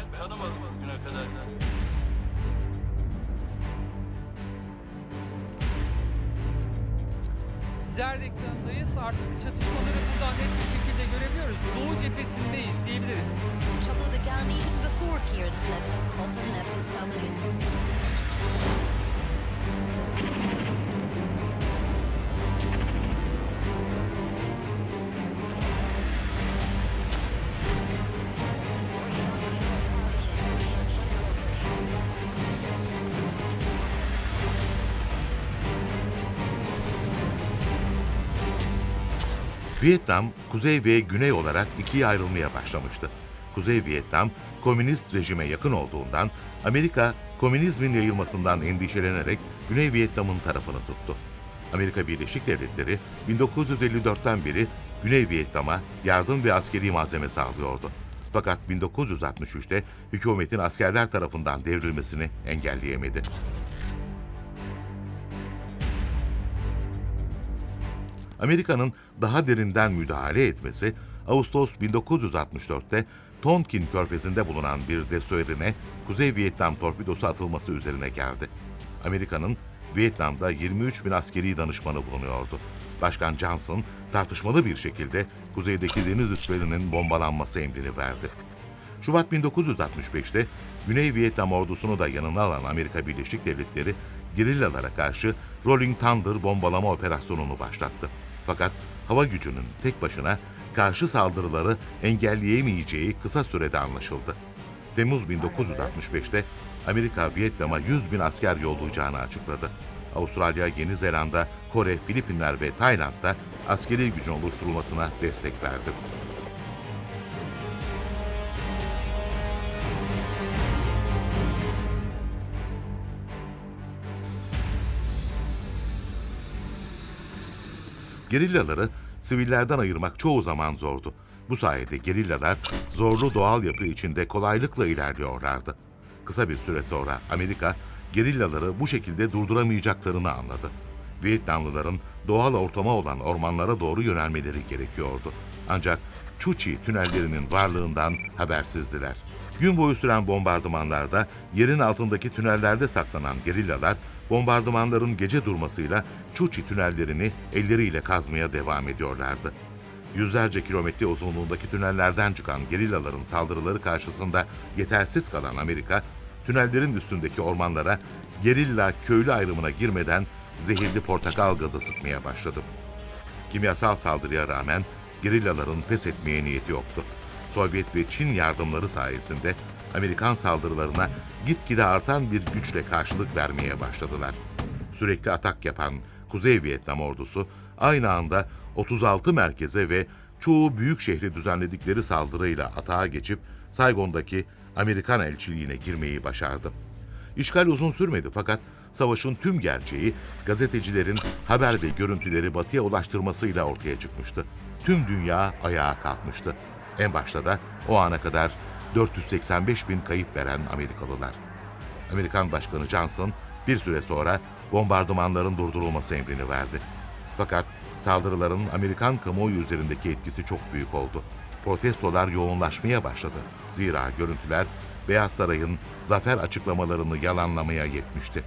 Ben tanımadım bugüne kadar. Zerdek Dağı'ndayız. Artık çatışmaları buradan net bir şekilde görebiliyoruz. Doğu cephesindeyiz diyebiliriz. Vietnam, kuzey ve güney olarak ikiye ayrılmaya başlamıştı. Kuzey Vietnam, komünist rejime yakın olduğundan Amerika, komünizmin yayılmasından endişelenerek Güney Vietnam'ın tarafını tuttu. Amerika Birleşik Devletleri 1954'ten beri Güney Vietnam'a yardım ve askeri malzeme sağlıyordu. Fakat 1963'te hükümetin askerler tarafından devrilmesini engelleyemedi. Amerika'nın daha derinden müdahale etmesi, Ağustos 1964'te Tonkin Körfezi'nde bulunan bir destroyerine Kuzey Vietnam torpidosu atılması üzerine geldi. Amerika'nın Vietnam'da 23 bin askeri danışmanı bulunuyordu. Başkan Johnson tartışmalı bir şekilde kuzeydeki deniz üslerinin bombalanması emrini verdi. Şubat 1965'te Güney Vietnam ordusunu da yanına alan Amerika Birleşik Devletleri gerillalara karşı Rolling Thunder bombalama operasyonunu başlattı. Fakat hava gücünün tek başına karşı saldırıları engelleyemeyeceği kısa sürede anlaşıldı. Temmuz 1965'te Amerika Vietnam'a 100 bin asker yollayacağını açıkladı. Avustralya, Yeni Zelanda, Kore, Filipinler ve Tayland'da askeri gücün oluşturulmasına destek verdi. Gerillaları sivillerden ayırmak çoğu zaman zordu. Bu sayede gerillalar zorlu doğal yapı içinde kolaylıkla ilerliyorlardı. Kısa bir süre sonra Amerika gerillaları bu şekilde durduramayacaklarını anladı. Vietnamlıların doğal ortama olan ormanlara doğru yönelmeleri gerekiyordu. Ancak Chuchi tünellerinin varlığından habersizdiler. Gün boyu süren bombardımanlarda yerin altındaki tünellerde saklanan gerillalar bombardımanların gece durmasıyla Chuchi tünellerini elleriyle kazmaya devam ediyorlardı. Yüzlerce kilometre uzunluğundaki tünellerden çıkan gerillaların saldırıları karşısında yetersiz kalan Amerika, tünellerin üstündeki ormanlara gerilla köylü ayrımına girmeden zehirli portakal gazı sıkmaya başladı. Kimyasal saldırıya rağmen gerillaların pes etmeye niyeti yoktu. Sovyet ve Çin yardımları sayesinde Amerikan saldırılarına gitgide artan bir güçle karşılık vermeye başladılar. Sürekli atak yapan Kuzey Vietnam ordusu aynı anda 36 merkeze ve çoğu büyük şehri düzenledikleri saldırıyla atağa geçip Saigon'daki Amerikan elçiliğine girmeyi başardı. İşgal uzun sürmedi fakat savaşın tüm gerçeği gazetecilerin haber ve görüntüleri batıya ulaştırmasıyla ortaya çıkmıştı. Tüm dünya ayağa kalkmıştı. En başta da o ana kadar 485 bin kayıp veren Amerikalılar. Amerikan Başkanı Johnson bir süre sonra bombardımanların durdurulması emrini verdi. Fakat saldırıların Amerikan kamuoyu üzerindeki etkisi çok büyük oldu. Protestolar yoğunlaşmaya başladı. Zira görüntüler Beyaz Saray'ın zafer açıklamalarını yalanlamaya yetmişti.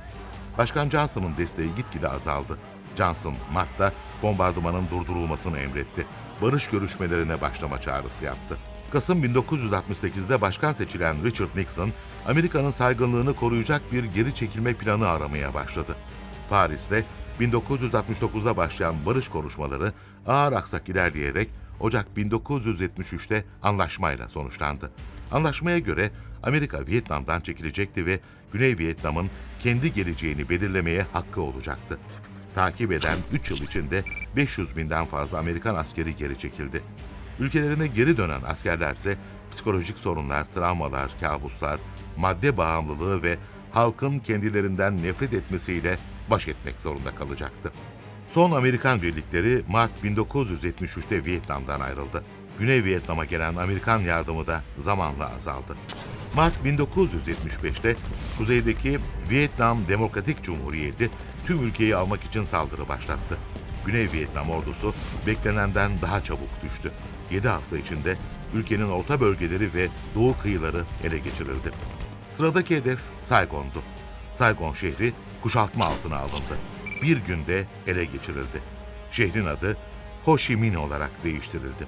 Başkan Johnson'ın desteği gitgide azaldı. Johnson, Mart'ta bombardımanın durdurulmasını emretti. Barış görüşmelerine başlama çağrısı yaptı. Kasım 1968'de başkan seçilen Richard Nixon, Amerika'nın saygınlığını koruyacak bir geri çekilme planı aramaya başladı. Paris'te 1969'da başlayan barış konuşmaları ağır aksak ilerleyerek Ocak 1973'te anlaşmayla sonuçlandı. Anlaşmaya göre Amerika Vietnam'dan çekilecekti ve Güney Vietnam'ın kendi geleceğini belirlemeye hakkı olacaktı. Takip eden 3 yıl içinde 500 binden fazla Amerikan askeri geri çekildi. Ülkelerine geri dönen askerlerse psikolojik sorunlar, travmalar, kabuslar, madde bağımlılığı ve halkın kendilerinden nefret etmesiyle baş etmek zorunda kalacaktı. Son Amerikan birlikleri Mart 1973'te Vietnam'dan ayrıldı. Güney Vietnam'a gelen Amerikan yardımı da zamanla azaldı. Mart 1975'te kuzeydeki Vietnam Demokratik Cumhuriyeti tüm ülkeyi almak için saldırı başlattı. Güney Vietnam ordusu beklenenden daha çabuk düştü. 7 hafta içinde ülkenin orta bölgeleri ve doğu kıyıları ele geçirildi. Sıradaki hedef Saigon'du. Saigon şehri kuşatma altına alındı. Bir günde ele geçirildi. Şehrin adı Ho Chi Minh olarak değiştirildi.